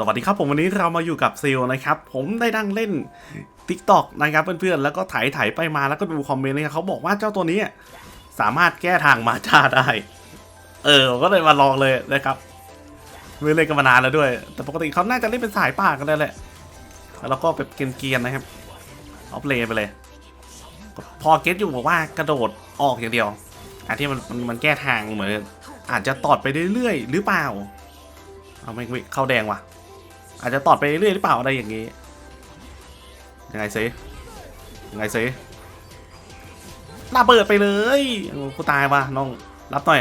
สวัสดีครับผมวันนี้เรามาอยู่กับซิลนะครับ ผมได้ดังเล่น Tik t o อกนะครับเพื่อนๆ แล้วก็ถ่ายถ่ายไปมาแล้วก็ดูคอมเมนต์นะครับเขาบอกว่าเจ้าตัวนี้สามารถแก้ทางมาจ้าได้ เออก็เลยมาลองเลยนะครับไม่เล่นกันมานานแล้วด้วย แต่ปกติเขาน่าจะเล่นเป็นสายป่ากันเลยแหละแล้วก็แบบเกียนๆนะครับออฟเลนไปเลย พอเก็ตอยู่บอกว่ากระโดดออกอย่างเดียวอันที่มันมันมันแก้ทางเหมือนอาจจะตอดไปเรื่อยๆหรือเปล่าเอาไม่เข้าแดงว่ะ อาจจะตอดไปเรื่อยหรือเปล่าอะไรอย่างนี้ ยังไงซิยังไงซิระเบิดไปเลยโอ้กูตายว่ะน้องรับหน่อย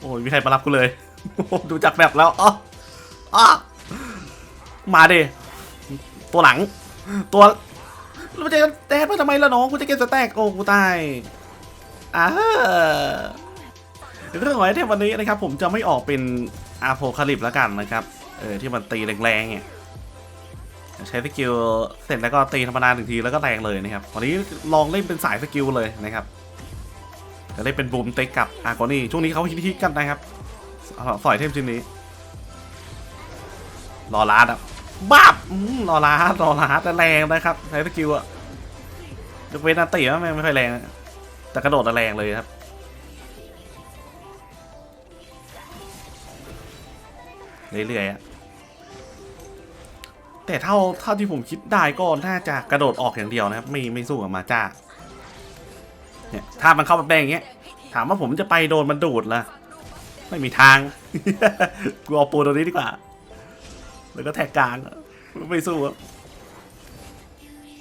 โอ้ยมีใครมารับกูเลย ดูจากแบบแล้วอ๋ออ๋อมาดิตัวหลัง ตัวแล้วมันจะแตกไปทำไมล่ะน้องกูจะเก็บสแต็กโอ้กูตายอ่าเรื่องของไอเทมวันนี้นะครับผมจะไม่ออกเป็นอาโพคาลิปแล้วกันนะครับ เออที่มันตีแรงๆเนี่ยใช้สกิลเสร็จแล้วก็ตีธรรมดาหนึ่งทีแล้วก็แรงเลยนะครับวันนี้ลองเล่นเป็นสายสกิลเลยนะครับจะได้เป็นบูมเต็กกับอาร์โกนี่ช่วงนี้เขาฮิตๆกันนะครับสอยเทมชิ้นนี้รอลาดอะบ้าบรอลาดรอลาดแต่แรงนะครับใช้สกิลอะยกเว้นอันตีว่าไม่ไม่ค่อยแรงแต่กระโดดอะแรงเลยครับ เรื่อยๆอะแต่เท่าเท่าที่ผมคิดได้ก็น่าจะกระโดดออกอย่างเดียวนะครับ ไม่ไม่สู้กับมาจ้าเนี่ยถ้ามันเข้ามาแบงอย่างเงี้ย ถามว่าผมจะไปโดนมันดูดละไม่มีทาง กูเอาปูตัวนี้ดีกว่า แล้วก็แท็กกลางไม่สู้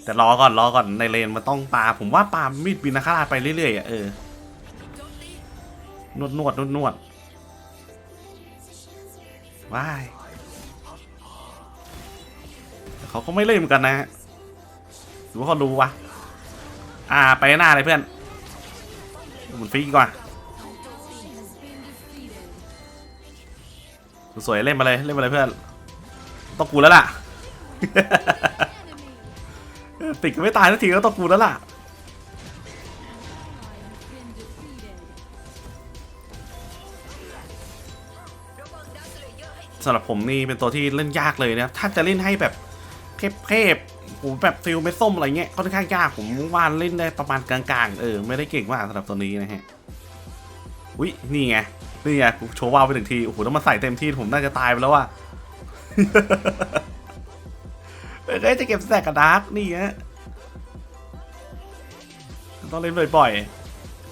แต่รอก่อนรอก่อนในเลนมันต้องปาผมว่าปามีดบินนาคาราไปเรื่อยๆอะเออนวดนวดนวดนวด ว้ายแต่เขาก็ไม่เล่นเหมือนกันนะฮะหรือว่าเขารู้วะอ่าไปหน้าเลยเพื่อนหมุนฟรีกว่าสวยเล่นมาเลยเล่นมาเลยเพื่อนต้องกูแล้วล่ะ ติดกันไม่ตายสักทีก็ต้องกูแล้วล่ะ สำหรับผมนี่เป็นตัวที่เล่นยากเลยนะครับถ้าจะเล่นให้แบบเทพๆผมแบบฟิลเมส้มอะไรเงี้ยค่อนข้างยากผมว่าเล่นได้ประมาณกลางๆ เออ ไม่ได้เก่งมากสำหรับตัวนี้นะฮะอุ้ยนี่ไงนี่ไงโชว์ว่าวไปหนึ่งทีโอ้โหต้องมาใส่เต็มที่ผมน่าจะตายไปแล้วว่ะเอ้ยจะเก็บแสกกับดาร์กนี่ฮะต้องเล่นบ่อย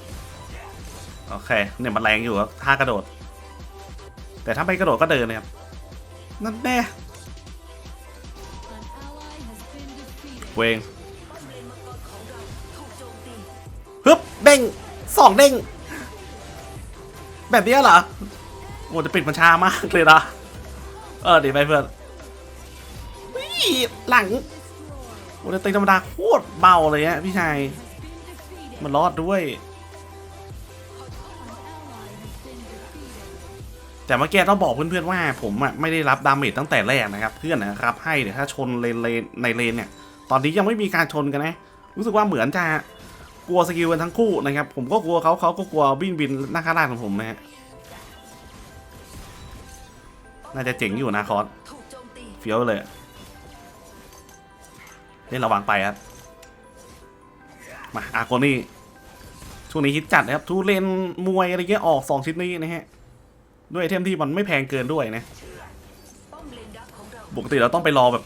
ๆ โอเค เนี่ยมันแรงอยู่ครับท่ากระโดด แต่ถ้าไม่กระโดดก็เดินเลยครับ นั่นแน่เวงฮึบเด้งสองเด้ง แบบนี้เหรอโอ้จะปิดมันช้ามากเลยนะ เออเดี๋ยวไปเพื่อนวิ่หลังโอ้แต่ตีธรรมดาโคตรเบาเลยฮะพี่ชาย มันรอดด้วย แต่เมื่อกี้ต้องบอกเพื่อนๆว่าผมอะไม่ได้รับดาเมจตั้งแต่แรกนะครับ เพื่อนนะครับให้เดี๋ยวถ้าชนเลนเลนในเลนเนี่ย ตอนนี้ยังไม่มีการชนกันนะ รู้สึกว่าเหมือนจะกลัวสกิลกันทั้งคู่นะครับ ผมก็กลัวเขาเขาก็กลัวบินบินหน้าข้างล่าของผมนะฮะน่าจะเจ๋งอยู่นะคอสเฟี้ยวเลยเล่นระวังไปครับมาอาโกนี่ช่วงนี้ฮิตจัดนะครับทุเรนมวยอะไรเงี้ยออกสองชิ้นนี้นะฮะ ด้วยไอเทมที่มันไม่แพงเกินด้วยนะปกติเราต้องไปรอแบบ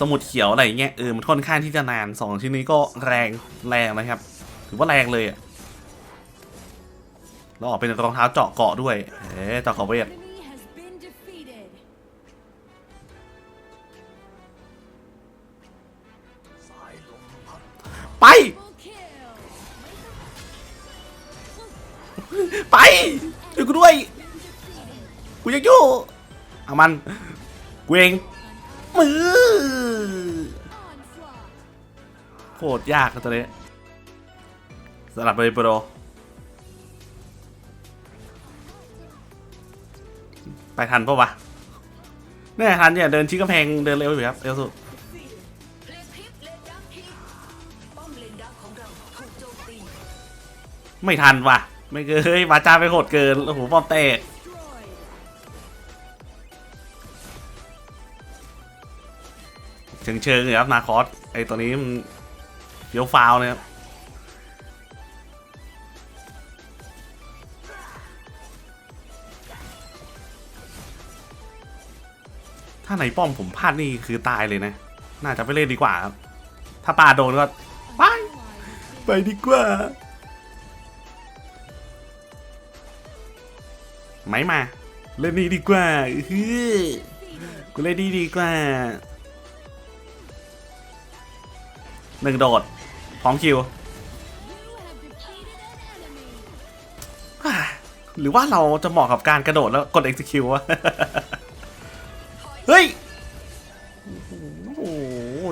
สมุดเขียวอะไรเงี้ยเออมันค่อนข้างที่จะนานสองชิ้นนี้ก็แรงแรงนะครับถือว่าแรงเลยอะเราออกเป็นรองเท้าเจาะเกาะด้วยเอ๊ะเจาะเกาะเวทไป ไปช่วยกูด้วย กูยังอยู่เอามันกูเองมือโคตรยากนะตัวนี้สลับเลยโปรไปทันปะวะเนี่ยทันเนี่ยเดินชี้กำแพงเดินเร็วอยู่ครับเร็วสุดไม่ทันว่ะ ไม่เคยวาจาไปโหดเกิน โอ้โหป้อมแตก เชิงเชิงเลยครับนาคอสไอตัวนี้มันเฟี้ยวฟาวเลยครับถ้าไหนป้อมผมพลาดนี่คือตายเลยนะ น่าจะไม่เล่นดีกว่าครับ ถ้าปาโดนก็ไปไปดีกว่า ไม่มา เล่นนี้ดีกว่าเฮ้ยกูเล่นดีดีกว่า หนึ่งโดด พร้อมคิว หรือว่าเราจะเหมาะกับการกระโดดแล้วกด execute วะ เฮ้ย โอ้โห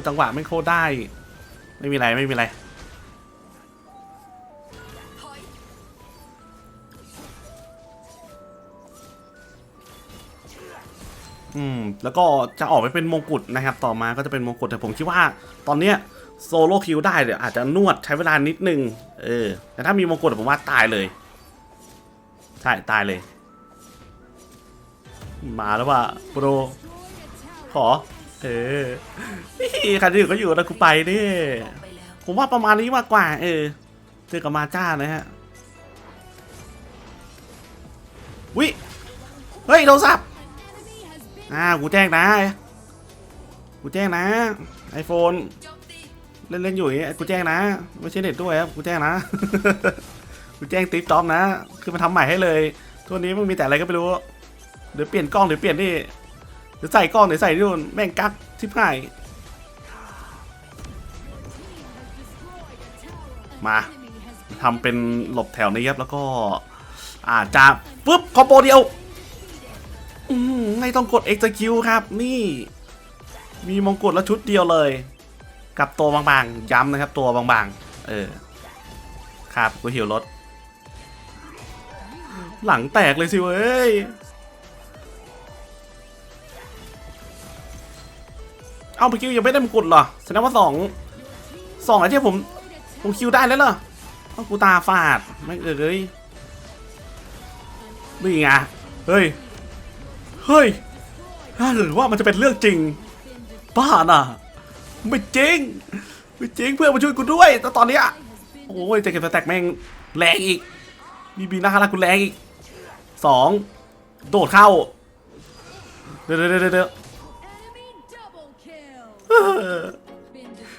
จังหวะไม่โคตรได้ ไม่มีไร ไม่มีไร อืม แล้วก็จะออกไปเป็นมงกุฎนะครับ ต่อมาก็จะเป็นมงกุฎแต่ผมคิดว่าตอนเนี้ย โซโล่คิวได้เดี๋ยวอาจจะนวดใช้เวลานิดนึง เออ แต่ถ้ามีมงกุฎผมว่าตายเลย ใช่ ตายเลย มาแล้วว่าโปรขอ เออนี่ใครที่อยู่ก็อยู่นะกูไปนี่ ผมว่าประมาณนี้มากกว่า เออเจอกับมาจ้านะฮะ วิ เฮ้ยโทรศัพท์อ่า กูแจ้งนะ กูแจ้งนะไอโฟน เล่นเล่นๆอยู่อย่างเงี้ยกูแจ้งนะ ไม่ใช่เน็ตด้วยครับกูแจ้งนะ กูแจ้งติ๊บต็อปนะ คือมาทำใหม่ให้เลยทั่วนี้มันมีแต่อะไรก็ไม่รู้เดี๋ยวเปลี่ยนกล้องเดี๋ยวเปลี่ยนนี่เดี๋ยวใส่กล้องเดี๋ยวใส่นู่นแม่งกักทิพายมาทำเป็นหลบแถวนี้ครับแล้วก็อาจจะปึ๊บคอมโบเดียวอืมไม่ต้องกด execute ครับ นี่ มีมงกุฎแล้วชุดเดียวเลย กับตัวบางๆ ย้ำนะครับ ตัวบางๆ เออ ครับกูหิวรถ หลังแตกเลยสิเว้ย เอาไปคิวยังไม่ได้มงกุฎเหรอแสดงว่าสองสองอะไอ้ที่ผม ผมคิวได้แล้วเหรอเอากูตาฝาด ไม่เอ้ยนี่ไงเฮ้ย เฮ้ยหรือว่ามันจะเป็นเรื่องจริง บ้าน่ะ ไม่จริงไม่จริงเพื่อนมาช่วยกูด้วยแต่ตอนเนี้ยโอ้ยเจะเก็บสแต็กแม่งแรงอีก มีบีน่ารักกูแรงอีกสองโดดเข้า เดี๋ยวเดี๋ยวเดี๋ยวเดี๋ยว enemy double kill. เอ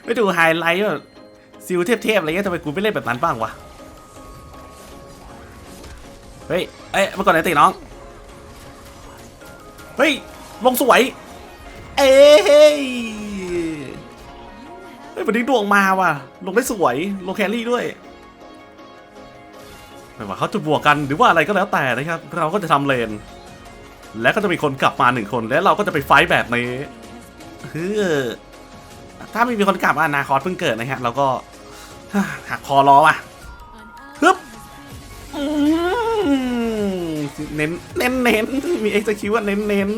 ไปดูไฮไลท์แบบซิลเทพๆอะไรเงี้ยทำไมกูไม่เล่นแบบนั้นบ้างวะ เฮ้ย เอ้ยมาก่อนไหนตีน้อง เฮ้ย ลงสวย เอ้ย ฮ้ยวันนี้ดวงมาว่ะ ลงได้สวย ลงแครี่ด้วยไม่ว่าเขาจะบวกกันหรือว่าอะไรก็แล้วแต่นะครับ เราก็จะทำเลน และก็จะมีคนกลับมาหนึ่งคน และเราก็จะไปไฟแบบนี้คือถ้าไม่มีคนกลับอนาคตเพิ่งเกิดนะฮะเราก็หักคอรอว่ะ An ally Hup. has been อืมเน้นเน้นเน้นมีเอ็กซ์คิวเน้นเน้น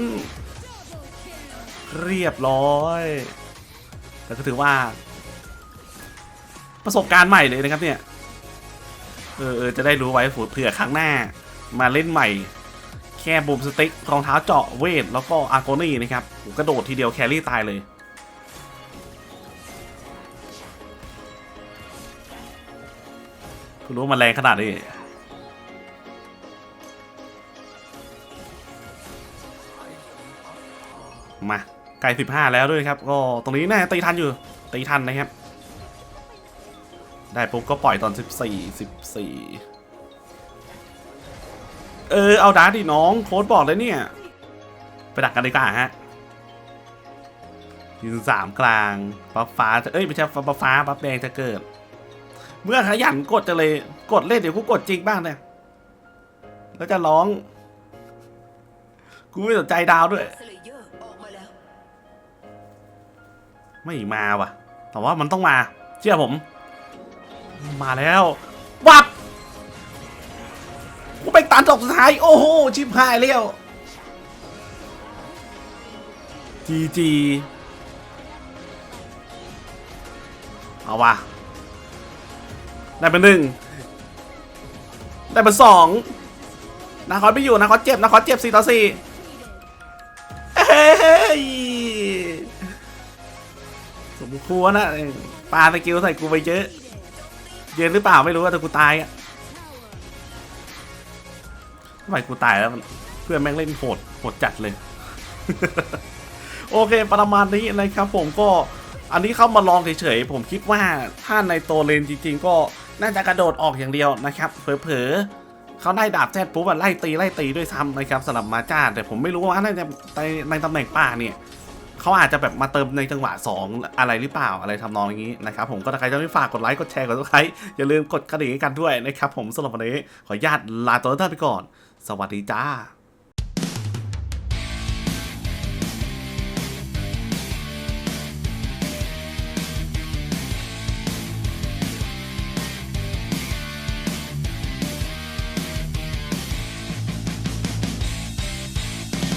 เรียบร้อย แต่ก็ถือว่า ประสบการณ์ใหม่เลยนะครับเนี่ย เออเออจะได้รู้ไว้เผื่อครั้งหน้า มาเล่นใหม่ แค่บูมสติ๊กรองเท้าเจาะเวท แล้วก็อาร์โกนี่นะครับกระโดดทีเดียวแครี่ตายเลยคุณรู้ว่ามันแรงขนาดนี้มาไก่สิบห้าแล้วด้วยครับ ก็ตรงนี้น่าจะตีทันอยู่ตีทันนะครับ ได้ปุ๊บก็ปล่อยตอนสิบสี่สิบสี่เออ เอาดาดิน้องโค้ดบอกเลยเนี่ย ไปดักกันดีกว่าฮะยืนสามกลางบัฟฟ้าเอ้ยไม่ใช่บัฟฟ้าบัฟแดงจะเกิด เมื่อขยันกดจะเลยกดเล่นเดี๋ยวกูกดจริงบ้างเนี่ยแล้วจะร้อง กูไม่สนใจดาวด้วย ไม่มาว่ะ แต่ว่ามันต้องมา เชื่อผม มาแล้ววับกูไปตันจบสุดท้าย โอ้โห ชิบหายแล้วจีจีเอาวะได้เป็นหนึ่งได้เป็นสองนาคอสไม่อยู่นาคอสเจ็บนาคอสเจ็บสี่ต่อสี่เฮ้ยสมควรนะปาสกิลใส่กูไปเยอะ เยอะหรือเปล่าไม่รู้แต่กูตายอะทำไมกูตายแล้ว เพื่อนแม่งเล่นโหดโหดจัดเลย โอเคประมาณนี้นะครับผมก็อันนี้เข้ามาลองเฉยๆ ผมคิดว่าถ้าในโตเลนจริงๆ ก็น่าจะกระโดดออกอย่างเดียวนะครับ เผลอๆเขาได้ดาบแซดปุ๊บอะไล่ตีไล่ตีด้วยซ้ำนะครับสำหรับมาจ้า แต่ผมไม่รู้ว่าในในตำแหน่งป่าเนี่ย เขาอาจจะแบบมาเติมในจังหวะ 2 อะไรหรือเปล่าอะไรทำนองอย่างนี้นะครับผมก็ถ้าใครจะไม่ฝากกดไลค์กดแชร์กดซับสไครต์อย่าลืมกดกระดิ่งกันด้วยนะครับผมสำหรับวันนี้ขออนุญาตลาตัวท่านไปก่อน สวัสดีจ้า